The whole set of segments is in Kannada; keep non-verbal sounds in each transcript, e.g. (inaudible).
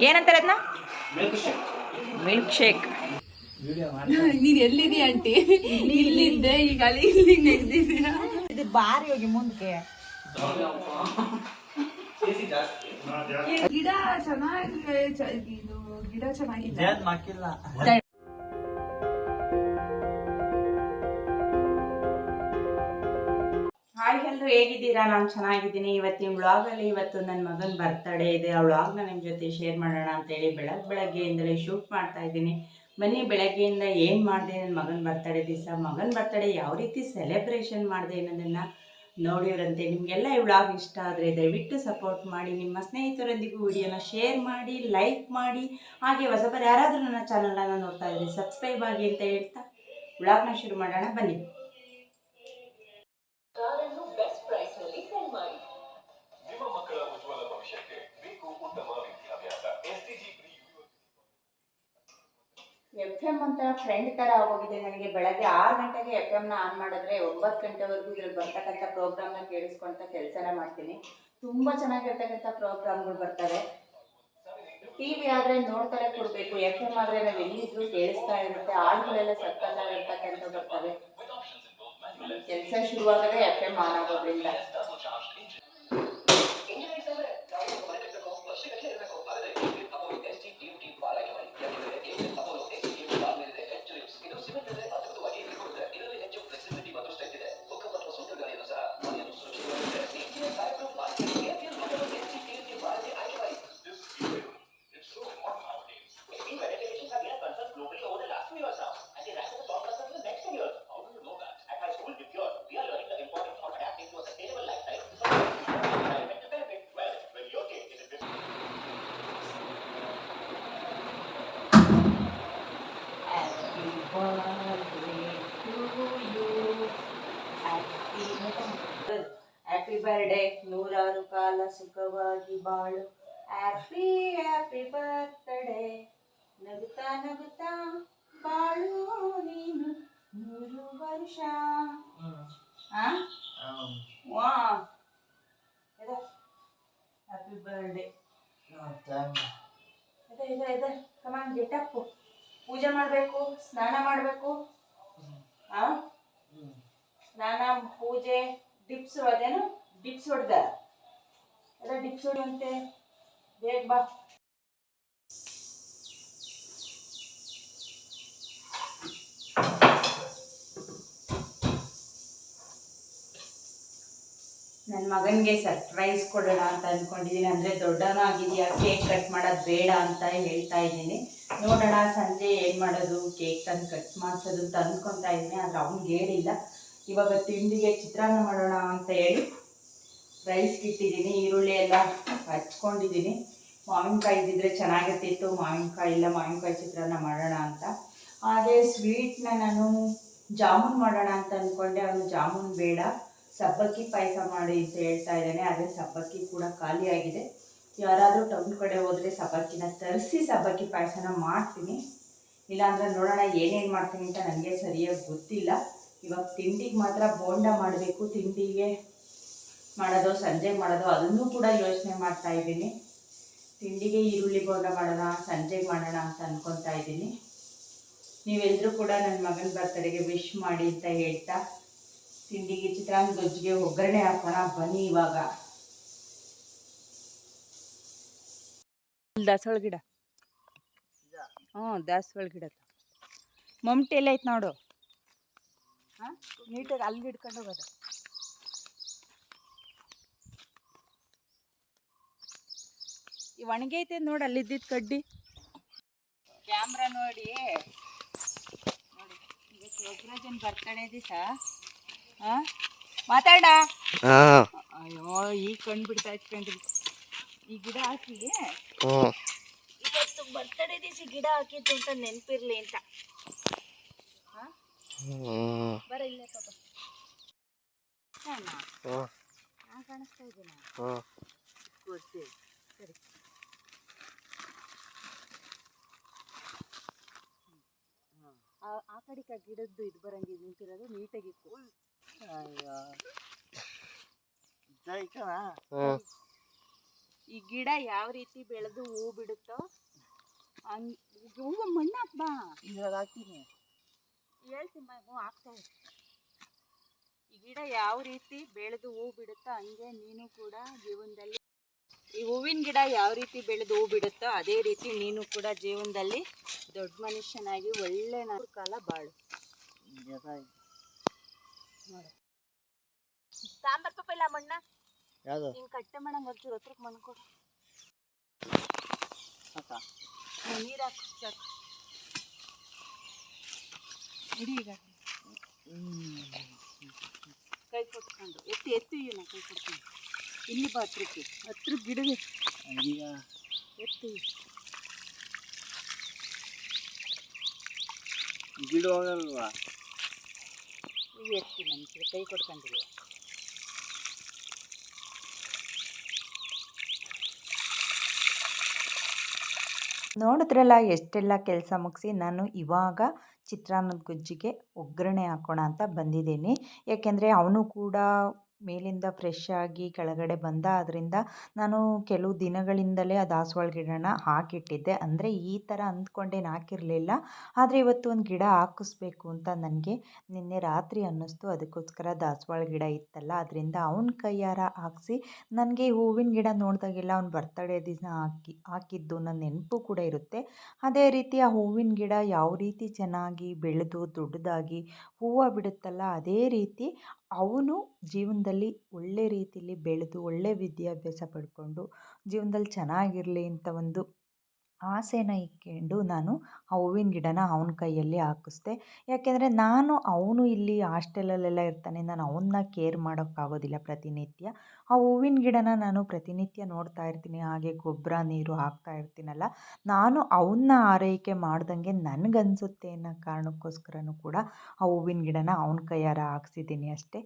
ಏನಂತಾರೆ ಅದನ್ನ ಮಿಲ್ಕ್ ಶೇಕ್ ನೀನ್ ಎಲ್ಲಿದೀಯ ಆಂಟಿ? ಇಲ್ಲಿದ್ದೆ ಈಗ ಅಲ್ಲಿ ಇಲ್ಲಿ ಇದು ಬಾರಿ ಹೋಗಿ ಮುಂದಕ್ಕೆ ಗಿಡ ಚೆನ್ನಾಗಿದೆ ಚ- ಇದು ಗಿಡ ಚೆನ್ನಾಗಿದೆ. ಹಾಯ್ ಎಲ್ಲರೂ ಹೇಗಿದ್ದೀರಾ? ನಾನು ಚೆನ್ನಾಗಿದ್ದೀನಿ. ಇವತ್ತಿನ ವ್ಲಾಗಲ್ಲಿ ಇವತ್ತು ನನ್ನ ಮಗನ ಬರ್ತಡೇ ಇದೆ. ಆ ವ್ಲಾಗ್ನ ನಿಮ್ಮ ಜೊತೆ ಶೇರ್ ಮಾಡೋಣ ಅಂತೇಳಿ ಬೆಳಗ್ಗೆ ಬೆಳಗ್ಗೆಯಿಂದಲೇ ಶೂಟ್ ಮಾಡ್ತಾ ಇದ್ದೀನಿ. ಬನ್ನಿ, ಬೆಳಗ್ಗೆಯಿಂದ ಏನು ಮಾಡಿದೆ? ನನ್ನ ಮಗನ ಬರ್ತಡೇ ದಿವಸ. ಮಗನ ಬರ್ತಡೇ ಯಾವ ರೀತಿ ಸೆಲೆಬ್ರೇಷನ್ ಮಾಡಿದೆ ಅನ್ನೋದನ್ನು ನೋಡಿರಂತೆ ನಿಮಗೆಲ್ಲ ಈ ವ್ಲಾಗ್ ಇಷ್ಟ ಆದರೆ ದಯವಿಟ್ಟು ಸಪೋರ್ಟ್ ಮಾಡಿ. ನಿಮ್ಮ ಸ್ನೇಹಿತರೊಂದಿಗೂ ವಿಡಿಯೋನ ಶೇರ್ ಮಾಡಿ ಲೈಕ್ ಮಾಡಿ. ಹಾಗೆ ಹೊಸಬರು ಯಾರಾದರೂ ನನ್ನ ಚಾನಲನ್ನು ನೋಡ್ತಾ ಇದ್ರೆ ಸಬ್ಸ್ಕ್ರೈಬ್ ಆಗಿ ಅಂತ ಹೇಳ್ತಾ ವ್ಲಾಗ್ನ ಶುರು ಮಾಡೋಣ. ಬನ್ನಿ. ಎಂ ಒಂಥರ ಫ್ರೆಂಡ್ ಥರ ಆಗೋಗಿದೆ ನನಗೆ. ಬೆಳಗ್ಗೆ ಆರು ಗಂಟೆಗೆ ಎಫ್ ಎಮ್ನ ಆನ್ ಮಾಡಿದ್ರೆ ಒಂಬತ್ತು ಗಂಟೆವರೆಗೂ ಇದ್ರಲ್ಲಿ ಬರ್ತಕ್ಕಂಥ ಪ್ರೋಗ್ರಾಮ್ನ ಕೇಳಿಸ್ಕೊಂತ ಕೆಲಸನ ಮಾಡ್ತೀನಿ. ತುಂಬ ಚೆನ್ನಾಗಿರ್ತಕ್ಕಂಥ ಪ್ರೋಗ್ರಾಮ್ಗಳು ಬರ್ತವೆ. ಟಿ ವಿ ಆದರೆ ನೋಡ್ತಾರೆ ಕೊಡಬೇಕು ಎಫ್ ಎಂ ಆದರೆ ನಾವು ಎಲ್ಲಿದ್ರು ಕೇಳಿಸ್ತಾ ಇರುತ್ತೆ. ಹಾಡುಗಳೆಲ್ಲ ಸಕ್ಕತ್ತಾಗಿರ್ತಕ್ಕಂಥ ಬರ್ತವೆ. ಕೆಲಸ ಶುರುವಾಗದೆ ಎಫ್ ಎಂ ಆನ್ ಆಗೋದ್ರಿಂದ. ಹ್ಯಾಪಿ ಬರ್ಡೇ ನೂರಾರು ಕಾಲ ಸುಖವಾಗಿ ಬಾಳು ಹ್ಯಾಪಿ ಹ್ಯಾಪಿ ಬರ್ತ್ಡೇ ನಗುತ್ತಾ ನಗುತ್ತಾ ಬಾಳು ನೀನು ನೂರು ವರ್ಷ ಆ? ವಾ ಹ್ಯಾಪಿ ಬರ್ಡೇ ಇದೆ ಇದೆ ಇದೆ ಕಮಾನ್ ಗೆಟಪ್ ಪೂಜೆ ಮಾಡಬೇಕು, ಸ್ನಾನ ಮಾಡಬೇಕು, ಆ? ಸ್ನಾನ, ಪೂಜೆ, ಡಿಪ್ಸ್ ಅದೇನು? ಡಿಪ್ಸ್ ಹೊಡೆದ ಎಲ್ಲ ಡಿಪ್ಸ್ ಹೊಡೆಯುವಂತೆ. ಬೇಗ ಬಾ. ನನ್ನ ಮಗನಿಗೆ ಸರ್ಪ್ರೈಸ್ ಕೊಡೋಣ ಅಂತ ಅಂದ್ಕೊಂಡಿದ್ದೀನಿ ಅಂದರೆ ದೊಡ್ಡವನಾಗಿದೆಯಾ ಕೇಕ್ ಕಟ್ ಮಾಡೋದು ಬೇಡ ಅಂತ ಹೇಳ್ತಾ ಇದ್ದೀನಿ. ನೋಡೋಣ, ಸಂಜೆ ಏನು ಮಾಡೋದು? ಕೇಕ್ ತಂದು ಕಟ್ ಮಾಡಿಸೋದು ಅಂತ ಅಂದ್ಕೊತಾ ಇದ್ದೀನಿ. ಆದರೆ ಅವ್ನಿಗೆ ಹೇಳಿಲ್ಲ. ಇವಾಗ ತಿಂಡಿಗೆ ಚಿತ್ರಾನ್ನ ಮಾಡೋಣ ಅಂತ ಹೇಳಿ ರೈಸ್ ಇಟ್ಟಿದ್ದೀನಿ. ಈರುಳ್ಳಿ ಎಲ್ಲ ಹಚ್ಕೊಂಡಿದ್ದೀನಿ. ಮಾವಿನಕಾಯಿ ಇದ್ದಿದ್ರೆ ಚೆನ್ನಾಗಿರ್ತಿತ್ತು. ಮಾವಿನಕಾಯಿ ಇಲ್ಲ, ಮಾವಿನಕಾಯಿ ಚಿತ್ರಾನ್ನ ಮಾಡೋಣ ಅಂತ. ಹಾಗೆ ಸ್ವೀಟ್ನ ನಾನು ಜಾಮೂನ್ ಮಾಡೋಣ ಅಂತ ಅಂದ್ಕೊಂಡೆ ಅವನು ಜಾಮೂನ್ ಬೇಡ. ಸಬ್ಬಕ್ಕಿ ಪಾಯಸ ಮಾಡಿ ಅಂತ ಹೇಳ್ತಾ ಇದ್ದಾನೆ, ಆದರೆ ಸಬ್ಬಕ್ಕಿ ಕೂಡ ಖಾಲಿಯಾಗಿದೆ ಯಾರಾದರೂ ಟೌನ್ ಕಡೆ ಹೋದರೆ ಸಬ್ಬಕ್ಕಿನ ತರಿಸಿ ಸಬ್ಬಕ್ಕಿ ಪಾಯಸನ ಮಾಡ್ತೀನಿ. ಇಲ್ಲಾಂದರೆ ನೋಡೋಣ ಏನೇನು ಮಾಡ್ತೀನಿ ಅಂತ ನನಗೆ ಸರಿಯಾಗಿ ಗೊತ್ತಿಲ್ಲ. ಇವಾಗ ತಿಂಡಿಗೆ ಮಾತ್ರ ಬೋಂಡ ಮಾಡಬೇಕು, ತಿಂಡಿಗೆ ಮಾಡೋದು, ಸಂಜೆ ಮಾಡೋದು, ಅದನ್ನು ಕೂಡ ಯೋಚನೆ ಮಾಡ್ತಾ ಇದ್ದೀನಿ. ತಿಂಡಿಗೆ ಈರುಳ್ಳಿ ಬೋಂಡ ಮಾಡೋಣ ಸಂಜೆಗೆ ಮಾಡೋಣ ಅಂತ ಅಂದ್ಕೊತಾ ಇದ್ದೀನಿ. ನೀವೆಲ್ಲರೂ ಕೂಡ ನನ್ನ ಮಗನ ಬರ್ತಡೆಗೆ ವಿಶ್ ಮಾಡಿ ಅಂತ ಹೇಳ್ತಾ ತಿಂಡಿಗೆ ಚಿತ್ರಾನ್ನ ಗೊಜ್ಜಿಗೆ ಒಗ್ಗರಣೆ ಹಾಕೋಣ ಬನ್ನಿ ಇವಾಗ. ದಾಸವಾಳ ಗಿಡ. ಹ್ಞೂ ದಾಸವಾಳ ಗಿಡ ಮಮಟೆ ಎಲ್ಲ ಐತೆ ನೋಡು. ಹಾಂ? ನೀಟಾಗಿ ಅಲ್ಲಿ ಹಿಡ್ಕೊಂಡು ಹೋಗೋದು. ಈ ಒಣಗೈತೆ ನೋಡಿ ಅಲ್ಲಿದ್ದಿದ್ದು ಕಡ್ಡಿ. ಕ್ಯಾಮ್ರಾ ನೋಡಿ. ನೋಡಿ ಇವತ್ತು ಬರ್ತಡೇ ದಿವಸ. ಮಾತಾಡ ಅಯ್ಯೋ ಈಗ ಕಂಡ್ಬಿಡ್ತಾ ಇಟ್ಕೊಂಡ್ರಿ ಈ ಗಿಡ ಹಾಕಿ ಇವತ್ತು ಬರ್ತಡೇ ದಿವಸ ಗಿಡ ಹಾಕಿದ್ದು ಅಂತ ನೆನಪಿರ್ಲಿ ಅಂತ. ಬರ ಇಲ್ಲ ನಾನು ಕಾಣಿಸ್ತಾ ಇದ್ದೀನ ಗೊತ್ತಿಲ್ಲ ಸರಿ. ಆ ಕಡೆ ಗಿಡದ್ದು ಇದು ಬರಂಗೆ ನಿಂತಿರೋದು ನೀಟಾಗಿ ಈ ಗಿಡ ಯಾವ ರೀತಿ ಬೆಳೆದು ಹೂ ಬಿಡುತ್ತೋ ಹಂಗ್ ಹೂವು ಮಣ್ಣು ಹಾಕ್ಬಾ. ಇದ್ರಾಗ ಹಾಕ್ತೀನಿ. ಹೇಳ್ತೀನಿ ಹ್ಞೂ ಹಾಕ್ತಾ ಇರು. ಈ ಗಿಡ ಯಾವ ರೀತಿ ಬೆಳೆದು ಹೂ ಬಿಡುತ್ತೋ ಹಂಗೆ ನೀನು ಕೂಡ ಜೀವನದಲ್ಲಿ ಈ ಹೂವಿನ ಗಿಡ ಯಾವ ರೀತಿ ಬೆಳೆದು ಹೂ ಬಿಡುತ್ತೋ ಅದೇ ರೀತಿ ನೀನು ಕೂಡ ಜೀವನದಲ್ಲಿ ದೊಡ್ಡ ಮನುಷ್ಯನಾಗಿ ಒಳ್ಳೆ ನಾಲ್ಕು ಕಾಲ ಬಾಳು. ನೋಡು. ಸಾಂಬಾರ್ ಪಾಪ ಇಲ್ಲ ಮಣ್ಣ ಯಾವುದು? ಹಿಂಗೆ ಕಟ್ಟೆ ಮಾಡಂಗೆ ಒಂಚೂರು ಹತ್ರಕ್ಕೆ ಮಣ್ಣು ಕೊಡು. ಸಾಕಾ ನೀರು ಹಾಕು ಸಾಕು ಇಡಿ ಈಗ. ಕೈ ಕೊಟ್ಕೊಂಡು ಎತ್ತಿ ಎತ್ತಿ ನಾ ಕೈ ಕೊಡ್ತೀನಿ ಇಲ್ಲಿ ಬಾ ಹತ್ರಕ್ಕೆ ಹತ್ರ ಗಿಡಗೆ ಈಗ. ಎತ್ತಿ. ಗಿಡ ಹೋಗಲ್ವಾ? ನನ್ಗೆ ಕೈ ನೋಡಿದ್ರಲ್ಲ, ಎಷ್ಟೆಲ್ಲ ಕೆಲಸ ಮುಗಿಸಿ ನಾನು ಇವಾಗ ಚಿತ್ರಾನ್ನದ ಗೊಜ್ಜಿಗೆ ಒಗ್ಗರಣೆ ಹಾಕೋಣ ಅಂತ ಬಂದಿದ್ದೀನಿ. ಏಕೆಂದರೆ ಅವನು ಕೂಡ ಮೇಲಿಂದ ಫ್ರೆಶ್ ಆಗಿ ಕೆಳಗಡೆ ಬಂದ ಆದ್ದರಿಂದ ನಾನು ಕೆಲವು ದಿನಗಳಿಂದಲೇ ಆ ದಾಸವಾಳ ಗಿಡನ ಹಾಕಿಟ್ಟಿದ್ದೆ. ಅಂದರೆ ಈ ಥರ ಅಂದ್ಕೊಂಡೇನು ಹಾಕಿರಲಿಲ್ಲ. ಆದರೆ ಇವತ್ತು ಒಂದು ಗಿಡ ಹಾಕಿಸ್ಬೇಕು ಅಂತ ನನಗೆ ನಿನ್ನೆ ರಾತ್ರಿ ಅನ್ನಿಸ್ತು. ಅದಕ್ಕೋಸ್ಕರ ದಾಸವಾಳ ಗಿಡ ಇತ್ತಲ್ಲ ಅದರಿಂದ ಅವನ ಕೈಯಾರ ಹಾಕಿಸಿ ನನಗೆ ಹೂವಿನ ಗಿಡ ನೋಡಿದಾಗೆಲ್ಲ ಅವ್ನ ಬರ್ತಡೇ ದಿನ ಹಾಕಿ, ಹಾಕಿದ್ದು ನನ್ನ ನೆನಪು ಕೂಡ ಇರುತ್ತೆ. ಅದೇ ರೀತಿ ಆ ಹೂವಿನ ಗಿಡ ಯಾವ ರೀತಿ ಚೆನ್ನಾಗಿ ಬೆಳೆದು, ದೊಡ್ಡದಾಗಿ ಹೂವು ಬಿಡುತ್ತಲ್ಲ, ಅದೇ ರೀತಿ ಅವನು ಜೀವನದಲ್ಲಿ ಒಳ್ಳೆ ರೀತಿಲಿ ಬೆಳೆದು ಒಳ್ಳೆ ವಿದ್ಯಾಭ್ಯಾಸ ಪಡ್ಕೊಂಡು ಜೀವನದಲ್ಲಿ ಚೆನ್ನಾಗಿರಲಿ ಅಂತ ಒಂದು ಆಸೆನ ಇಟ್ಕೊಂಡು ನಾನು ಆ ಹೂವಿನ ಗಿಡನ ಅವನ ಕೈಯಲ್ಲಿ ಹಾಕಿಸ್ದೆ. ಯಾಕೆಂದರೆ ನಾನು ಅವನು ಇಲ್ಲಿ ಹಾಸ್ಟೆಲಲ್ಲೆಲ್ಲ ಇರ್ತಾನೆ, ನಾನು ಅವನ್ನ ಕೇರ್ ಮಾಡೋಕ್ಕಾಗೋದಿಲ್ಲ ಪ್ರತಿನಿತ್ಯ. ಆ ಹೂವಿನ ಗಿಡನ ನಾನು ಪ್ರತಿನಿತ್ಯ ನೋಡ್ತಾ ಇರ್ತೀನಿ, ಹಾಗೆ ಗೊಬ್ಬರ ನೀರು ಹಾಕ್ತಾ ಇರ್ತೀನಲ್ಲ, ನಾನು ಅವನ್ನ ಆರೈಕೆ ಮಾಡ್ದಂಗೆ ನನಗನ್ಸುತ್ತೆ ಅನ್ನೋ ಕಾರಣಕ್ಕೋಸ್ಕರನೂ ಕೂಡ ಆ ಹೂವಿನ ಗಿಡನ ಅವನ ಕೈಯಾರ ಹಾಕ್ಸಿದ್ದೀನಿ ಅಷ್ಟೇ.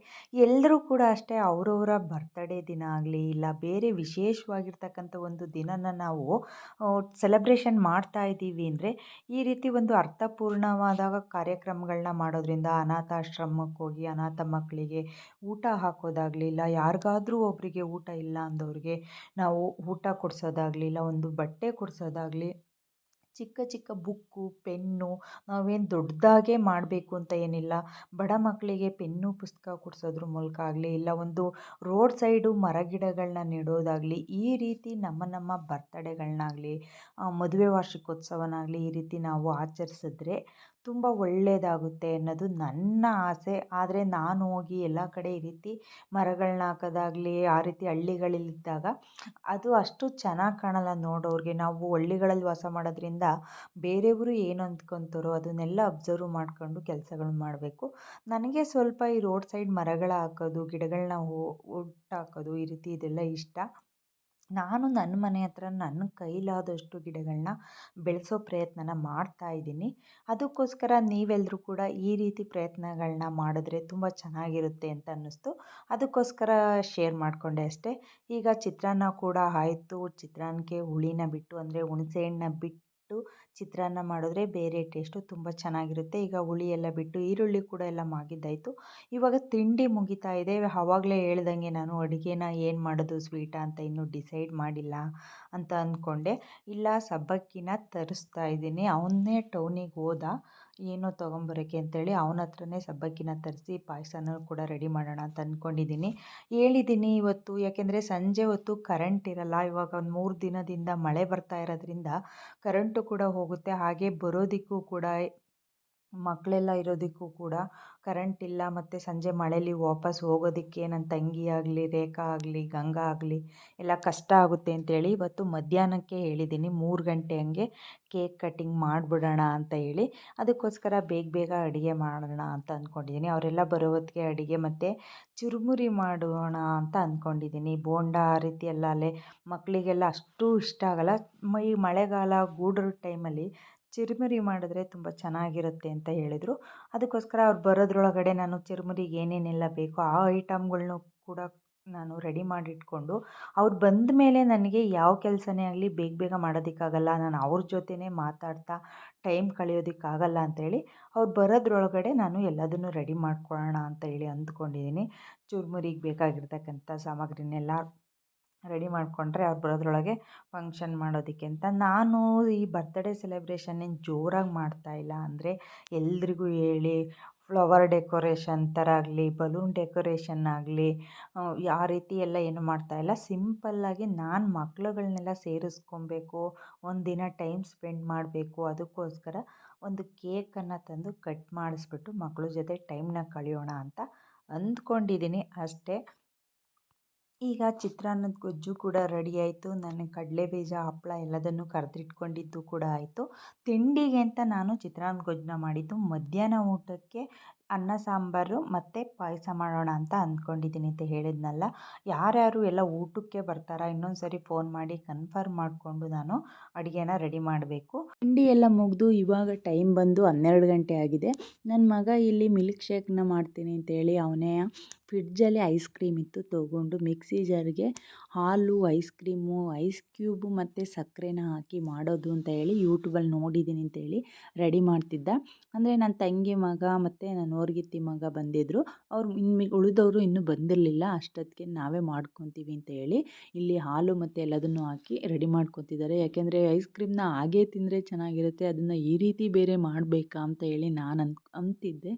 ಎಲ್ಲರೂ ಕೂಡ ಅಷ್ಟೇ ಅವರವರ ಬರ್ತಡೇ ದಿನ ಆಗಲಿ, ಇಲ್ಲ ಬೇರೆ ವಿಶೇಷವಾಗಿರ್ತಕ್ಕಂಥ ಒಂದು ದಿನನ ನಾವು ಸೆಲೆಬ್ರೇಷನ್ ಮಾಡ್ತಾ ಇದ್ದೀವಿ ಅಂದರೆ ಈ ರೀತಿ ಒಂದು ಅರ್ಥಪೂರ್ಣವಾದ ಕಾರ್ಯಕ್ರಮಗಳನ್ನ ಮಾಡೋದ್ರಿಂದ ಅನಾಥಾಶ್ರಮಕ್ಕೆ ಹೋಗಿ ಅನಾಥ ಮಕ್ಕಳಿಗೆ ಊಟ ಹಾಕೋದಾಗಲಿ ಇಲ್ಲ, ಯಾರಿಗಾದ್ರೂ ಒಬ್ಬರಿಗೆ ಊಟ ಇಲ್ಲ ಅಂದವ್ರಿಗೆ ನಾವು ಊಟ ಕೊಡಿಸೋದಾಗ್ಲಿ ಇಲ್ಲ, ಒಂದು ಬಟ್ಟೆ ಕೊಡಿಸೋದಾಗ್ಲಿ ಚಿಕ್ಕ ಚಿಕ್ಕ ಬುಕ್ಕು, ಪೆನ್ನು, ನಾವೇನು ದೊಡ್ಡದಾಗೇ ಮಾಡಬೇಕು ಅಂತ ಏನಿಲ್ಲ. ಬಡ ಮಕ್ಕಳಿಗೆ ಪೆನ್ನು ಪುಸ್ತಕ ಕೊಡಿಸೋದ್ರ ಮೂಲಕ ಆಗಲಿ, ಇಲ್ಲ ಒಂದು ರೋಡ್ ಸೈಡು ಮರ ಗಿಡಗಳನ್ನ ನೆಡೋದಾಗಲಿ, ಈ ರೀತಿ ನಮ್ಮ ನಮ್ಮ ಬರ್ತಡೇಗಳನ್ನಾಗಲಿ ಮದುವೆ ವಾರ್ಷಿಕೋತ್ಸವನಾಗಲಿ ಈ ರೀತಿ ನಾವು ಆಚರಿಸಿದ್ರೆ ತುಂಬ ಒಳ್ಳೆಯದಾಗುತ್ತೆ ಅನ್ನೋದು ನನ್ನ ಆಸೆ. ಆದರೆ ನಾನು ಹೋಗಿ ಎಲ್ಲ ಕಡೆ ಈ ರೀತಿ ಮರಗಳನ್ನ ಹಾಕೋದಾಗ್ಲಿ, ಆ ರೀತಿ ಹಳ್ಳಿಗಳಲ್ಲಿದ್ದಾಗ ಅದು ಅಷ್ಟು ಚೆನ್ನಾಗಿ ಕಾಣಲ್ಲ ನೋಡೋರಿಗೆ. ನಾವು ಹಳ್ಳಿಗಳಲ್ಲಿ ವಾಸ ಮಾಡೋದ್ರಿಂದ ಬೇರೆಯವರು ಏನು ಅಂದ್ಕೊತಾರೋ ಅದನ್ನೆಲ್ಲ ಅಬ್ಸರ್ವ್ ಮಾಡ್ಕೊಂಡು ಕೆಲಸಗಳನ್ನ ಮಾಡಬೇಕು. ನನಗೆ ಸ್ವಲ್ಪ ಈ ರೋಡ್ ಸೈಡ್ ಮರಗಳ ಹಾಕೋದು ಗಿಡಗಳನ್ನ ಹುಟ್ಟಾಕೋದು ಈ ರೀತಿ ಇದೆಲ್ಲ ಇಷ್ಟ. ನಾನು ನನ್ನ ಮನೆ ಹತ್ರ ನನ್ನ ಕೈಲಾದಷ್ಟು ಗಿಡಗಳನ್ನ ಬೆಳೆಸೋ ಪ್ರಯತ್ನನ ಮಾಡ್ತಾ ಇದ್ದೀನಿ. ಅದಕ್ಕೋಸ್ಕರ ನೀವೆಲ್ಲರೂ ಕೂಡ ಈ ರೀತಿ ಪ್ರಯತ್ನಗಳನ್ನ ಮಾಡಿದ್ರೆ ತುಂಬ ಚೆನ್ನಾಗಿರುತ್ತೆ ಅಂತ ಅನ್ನಿಸ್ತು. ಅದಕ್ಕೋಸ್ಕರ ಶೇರ್ ಮಾಡಿಕೊಂಡೆ ಅಷ್ಟೇ. ಈಗ ಚಿತ್ರಾನ್ನ ಕೂಡ ಆಯಿತು. ಚಿತ್ರಾನ್ನಕ್ಕೆ ಹುಳಿನ ಬಿಟ್ಟು, ಅಂದರೆ ಹುಣಸೆ ಹಣ್ಣನ್ನ ಬಿಟ್ಟು ಚಿತ್ರಾನ್ನ ಮಾಡಿದ್ರೆ ಬೇರೆ ಟೇಸ್ಟು ತುಂಬ ಚೆನ್ನಾಗಿರುತ್ತೆ. ಈಗ ಹುಳಿ ಎಲ್ಲ ಬಿಟ್ಟು ಈರುಳ್ಳಿ ಕೂಡ ಎಲ್ಲ ಮಾಗಿದ್ದಾಯಿತು. ಇವಾಗ ತಿಂಡಿ ಮುಗಿತಾ ಇದೆ. ಆವಾಗಲೇ ಹೇಳ್ದಂಗೆ ನಾನು ಅಡುಗೆನ ಏನು ಮಾಡೋದು ಸ್ವೀಟಾ ಅಂತ ಇನ್ನೂ ಡಿಸೈಡ್ ಮಾಡಿಲ್ಲ ಅಂತ ಅಂದ್ಕೊಂಡೆ ಇಲ್ಲ, ಸಬ್ಬಕ್ಕಿನ ತರಿಸ್ತಾ ಇದ್ದೀನಿ. ಅವನ್ನೇ ಟೌನಿಗೆ ಹೋದ. ಏನೋ ತೊಗೊಂಬರೋಕ್ಕೆ ಅಂತೇಳಿ ಅವನ ಹತ್ರನೇ ಸಬ್ಬಕ್ಕಿನ ತರಿಸಿ ಪಾಯಸನೂ ಕೂಡ ರೆಡಿ ಮಾಡೋಣ ಅಂತ ಅಂದ್ಕೊಂಡಿದ್ದೀನಿ ಹೇಳಿದ್ದೀನಿ ಇವತ್ತು, ಯಾಕೆಂದರೆ ಸಂಜೆ ಹೊತ್ತು ಕರೆಂಟ್ ಇರಲ್ಲ, ಇವಾಗ ಒಂದು ಮೂರು ದಿನದಿಂದ ಮಳೆ ಬರ್ತಾ ಇರೋದ್ರಿಂದ ಕರೆಂಟು ಕೂಡ ಹೋಗುತ್ತೆ. ಹಾಗೆ ಬರೋದಕ್ಕೂ ಕೂಡ ಮಕ್ಕಳೆಲ್ಲ ಇರೋದಕ್ಕೂ ಕೂಡ ಕರೆಂಟ್ ಇಲ್ಲ ಮತ್ತು ಸಂಜೆ ಮಳೇಲಿ ವಾಪಸ್ ಹೋಗೋದಕ್ಕೆ ನನ್ನ ತಂಗಿ ಆಗಲಿ, ರೇಖಾ ಆಗಲಿ, ಗಂಗಾ ಆಗಲಿ ಎಲ್ಲ ಕಷ್ಟ ಆಗುತ್ತೆ ಅಂತೇಳಿ ಇವತ್ತು ಮಧ್ಯಾಹ್ನಕ್ಕೆ ಹೇಳಿದ್ದೀನಿ. ಮೂರು ಗಂಟೆ ಹಂಗೆ ಕೇಕ್ ಕಟ್ಟಿಂಗ್ ಮಾಡಿಬಿಡೋಣ ಅಂತ ಹೇಳಿ ಅದಕ್ಕೋಸ್ಕರ ಬೇಗ ಬೇಗ ಅಡುಗೆ ಮಾಡೋಣ ಅಂತ ಅಂದ್ಕೊಂಡಿದ್ದೀನಿ ಅವರೆಲ್ಲ ಬರೋ ಹೊತ್ತಿಗೆ ಅಡುಗೆ ಮತ್ತು ಚುರುಮುರಿ ಮಾಡೋಣ ಅಂತ ಅಂದ್ಕೊಂಡಿದ್ದೀನಿ ಬೋಂಡ ಆ ರೀತಿ ಎಲ್ಲ ಅಲ್ಲೇ ಮಕ್ಕಳಿಗೆಲ್ಲ ಅಷ್ಟು ಇಷ್ಟ ಆಗೋಲ್ಲ. ಈ ಮಳೆಗಾಲ ಗೂಡರ ಟೈಮಲ್ಲಿ ಚುರುಮುರಿ ಮಾಡಿದ್ರೆ ತುಂಬ ಚೆನ್ನಾಗಿರುತ್ತೆ ಅಂತ ಹೇಳಿದರು. ಅದಕ್ಕೋಸ್ಕರ ಅವ್ರು ಬರೋದ್ರೊಳಗಡೆ ನಾನು ಚುರುಮುರಿಗೆ ಏನೇನೆಲ್ಲ ಬೇಕೋ ಆ ಐಟಮ್ಗಳ್ನೂ ಕೂಡ ನಾನು ರೆಡಿ ಮಾಡಿಟ್ಕೊಂಡು, ಅವ್ರು ಬಂದ ಮೇಲೆ ನನಗೆ ಯಾವ ಕೆಲಸನೇ ಆಗಲಿ ಬೇಗ ಬೇಗ ಮಾಡೋದಕ್ಕಾಗಲ್ಲ, ನಾನು ಅವ್ರ ಜೊತೆನೇ ಮಾತಾಡ್ತಾ ಟೈಮ್ ಕಳೆಯೋದಕ್ಕಾಗಲ್ಲ ಅಂತೇಳಿ ಅವ್ರು ಬರೋದ್ರೊಳಗಡೆ ನಾನು ಎಲ್ಲದನ್ನು ರೆಡಿ ಮಾಡ್ಕೊಳ್ಳೋಣ ಅಂತ ಹೇಳಿ ಅಂದ್ಕೊಂಡಿದ್ದೀನಿ. ಚುರುಮುರಿಗೆ ಬೇಕಾಗಿರ್ತಕ್ಕಂಥ ಸಾಮಗ್ರಿನೆಲ್ಲ ರೆಡಿ ಮಾಡಿಕೊಂಡ್ರೆ ಅವ್ರು ಬರೋದ್ರೊಳಗೆ ಫಂಕ್ಷನ್ ಮಾಡೋದಕ್ಕೆ ಅಂತ. ನಾನು ಈ ಬರ್ತ್ಡೇ ಸೆಲೆಬ್ರೇಷನ್ ಏನು ಜೋರಾಗಿ ಮಾಡ್ತಾಯಿಲ್ಲ ಅಂದರೆ ಎಲ್ರಿಗೂ ಹೇಳಿ ಫ್ಲವರ್ ಡೆಕೋರೇಷನ್ ಥರ ಆಗಲಿ ಬಲೂನ್ ಡೆಕೋರೇಷನ್ ಆಗಲಿ ಯಾವ ರೀತಿ ಎಲ್ಲ ಏನು ಮಾಡ್ತಾಯಿಲ್ಲ ಸಿಂಪಲ್ಲಾಗಿ ನಾನು ಮಕ್ಳುಗಳ್ನೆಲ್ಲ ಸೇರಿಸ್ಕೊಬೇಕು ಒಂದಿನ ಟೈಮ್ ಸ್ಪೆಂಡ್ ಮಾಡಬೇಕು, ಅದಕ್ಕೋಸ್ಕರ ಒಂದು ಕೇಕನ್ನು ತಂದು ಕಟ್ ಮಾಡಿಸ್ಬಿಟ್ಟು ಮಕ್ಳ ಜೊತೆ ಟೈಮ್ನ ಕಳೆಯೋಣ ಅಂತ ಅಂದ್ಕೊಂಡಿದ್ದೀನಿ ಅಷ್ಟೇ. ಈಗ ಚಿತ್ರಾನ್ನದ ಗೊಜ್ಜು ಕೂಡ ರೆಡಿ ಆಯಿತು. ನನಗೆ ಕಡಲೆಬೀಜ ಹಪ್ಪಳ ಎಲ್ಲದನ್ನು ಕರೆದಿಟ್ಕೊಂಡಿದ್ದು ಕೂಡ ಆಯಿತು. ತಿಂಡಿಗೆ ಅಂತ ನಾನು ಚಿತ್ರಾನ್ನದ ಗೊಜ್ಜನ್ನ ಮಾಡಿದ್ದು ಮಧ್ಯಾಹ್ನ ಊಟಕ್ಕೆ ಅನ್ನ, ಸಾಂಬಾರು ಮತ್ತು ಪಾಯಸ ಮಾಡೋಣ ಅಂತ ಅಂದ್ಕೊಂಡಿದ್ದೀನಿ ಅಂತ ಹೇಳಿದ್ನಲ್ಲ. ಯಾರ್ಯಾರು ಎಲ್ಲ ಊಟಕ್ಕೆ ಬರ್ತಾರಾ ಇನ್ನೊಂದು ಸರಿ ಫೋನ್ ಮಾಡಿ ಕನ್ಫರ್ಮ್ ಮಾಡಿಕೊಂಡು ನಾನು ಅಡುಗೆನ ರೆಡಿ ಮಾಡಬೇಕು. ತಿಂಡಿ ಎಲ್ಲ ಮುಗಿದು ಇವಾಗ ಟೈಮ್ ಬಂದು ಹನ್ನೆರಡು ಗಂಟೆ ಆಗಿದೆ. ನನ್ನ ಮಗ ಇಲ್ಲಿ ಮಿಲ್ಕ್ ಶೇಕ್ನ ಮಾಡ್ತೀನಿ ಅಂತೇಳಿ ಅವನೇ ಫ್ರಿಡ್ಜಲ್ಲಿ ಐಸ್ ಕ್ರೀಮ್ ಇತ್ತು ತೊಗೊಂಡು ಮಿಕ್ಸಿ ಜಾರ್ಗೆ ಹಾಲು ಐಸ್ ಕ್ರೀಮು ಐಸ್ ಕ್ಯೂಬು ಮತ್ತು ಸಕ್ಕರೆನ ಹಾಕಿ ಮಾಡೋದು ಅಂತ ಹೇಳಿ ಯೂಟ್ಯೂಬಲ್ಲಿ ನೋಡಿದ್ದೀನಿ ಅಂತೇಳಿ ರೆಡಿ ಮಾಡ್ತಿದ್ದ. ಅಂದರೆ ನನ್ನ ತಂಗಿ ಮಗ ಮತ್ತು ನನ್ನ ಓರ್ಗಿತ್ತಿ ಮಗ ಬಂದಿದ್ದರು ಅವ್ರು ಇನ್ನು ಉಳಿದವರು ಇನ್ನೂ ಬಂದಿರಲಿಲ್ಲ. ಅಷ್ಟೊತ್ತಿಗೆ ನಾವೇ ಮಾಡ್ಕೊತೀವಿ ಅಂತ ಹೇಳಿ ಇಲ್ಲಿ ಹಾಲು ಮತ್ತು ಎಲ್ಲದನ್ನು ಹಾಕಿ ರೆಡಿ ಮಾಡ್ಕೊತಿದ್ದಾರೆ. ಯಾಕೆಂದರೆ ಐಸ್ ಕ್ರೀಮ್ನ ಹಾಗೇ ತಿಂದರೆ ಚೆನ್ನಾಗಿರುತ್ತೆ. ಅದನ್ನು ಈ ರೀತಿ ಬೇರೆ ಮಾಡಬೇಕಾ ಅಂತ ಹೇಳಿ ನಾನು ಅನ್ ಅಂತಿದ್ದೆ.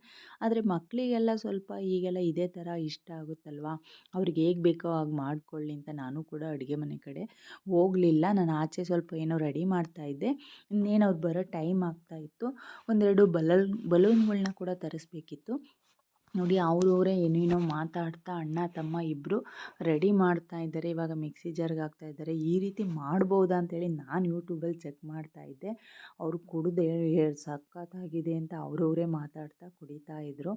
ಆದರೆ ಮಕ್ಕಳಿಗೆಲ್ಲ ಸ್ವಲ್ಪ ಈಗೆಲ್ಲ ಇದೇ ಥರ ಇಷ್ಟ ಆಗುತ್ತಲ್ವಾ? ಅವ್ರಿಗೆ ಹೇಗೆ ಬೇಕೋ ಹಾಗೆ ಮಾಡಿಕೊಳ್ಳಿ ಅಂತ ನಾನು ಕೂಡ ಅಡುಗೆ ಮನೆ ಕಡೆ ಹೋಗಲಿಲ್ಲ. ನಾನು ಆಚೆ ಸ್ವಲ್ಪ ಏನೋ ರೆಡಿ ಮಾಡ್ತಾಯಿದ್ದೆ ಇನ್ನೇನು ಅವ್ರು ಬರೋ ಟೈಮ್ ಆಗ್ತಾಯಿತ್ತು ಒಂದೆರಡು ಬಲಲ್ ಬಲೂನ್ಗಳನ್ನ ಕೂಡ ತರಿಸ್ಬೇಕಿತ್ತು ನೋಡಿ, ಅವರವರೇ ಏನೇನೋ ಮಾತಾಡ್ತಾ ಅಣ್ಣ, ತಮ್ಮ ಇಬ್ಬರು ರೆಡಿ ಮಾಡ್ತಾ ಇದ್ದಾರೆ. ಇವಾಗ ಮಿಕ್ಸಿ ಜಾರ್ಗೆ ಹಾಕ್ತಾ ಇದ್ದಾರೆ. ಈ ರೀತಿ ಮಾಡ್ಬೋದಾ ಅಂತೇಳಿ ನಾನು ಯೂಟ್ಯೂಬಲ್ಲಿ ಚೆಕ್ ಮಾಡ್ತಾ ಇದ್ದೆ. ಅವರು ಕುಡಿದು ಸಖತ್ತಾಗಿದೆ ಅಂತ ಅವರವರೇ ಮಾತಾಡ್ತಾ ಕುಡಿತಾ ಇದ್ದರು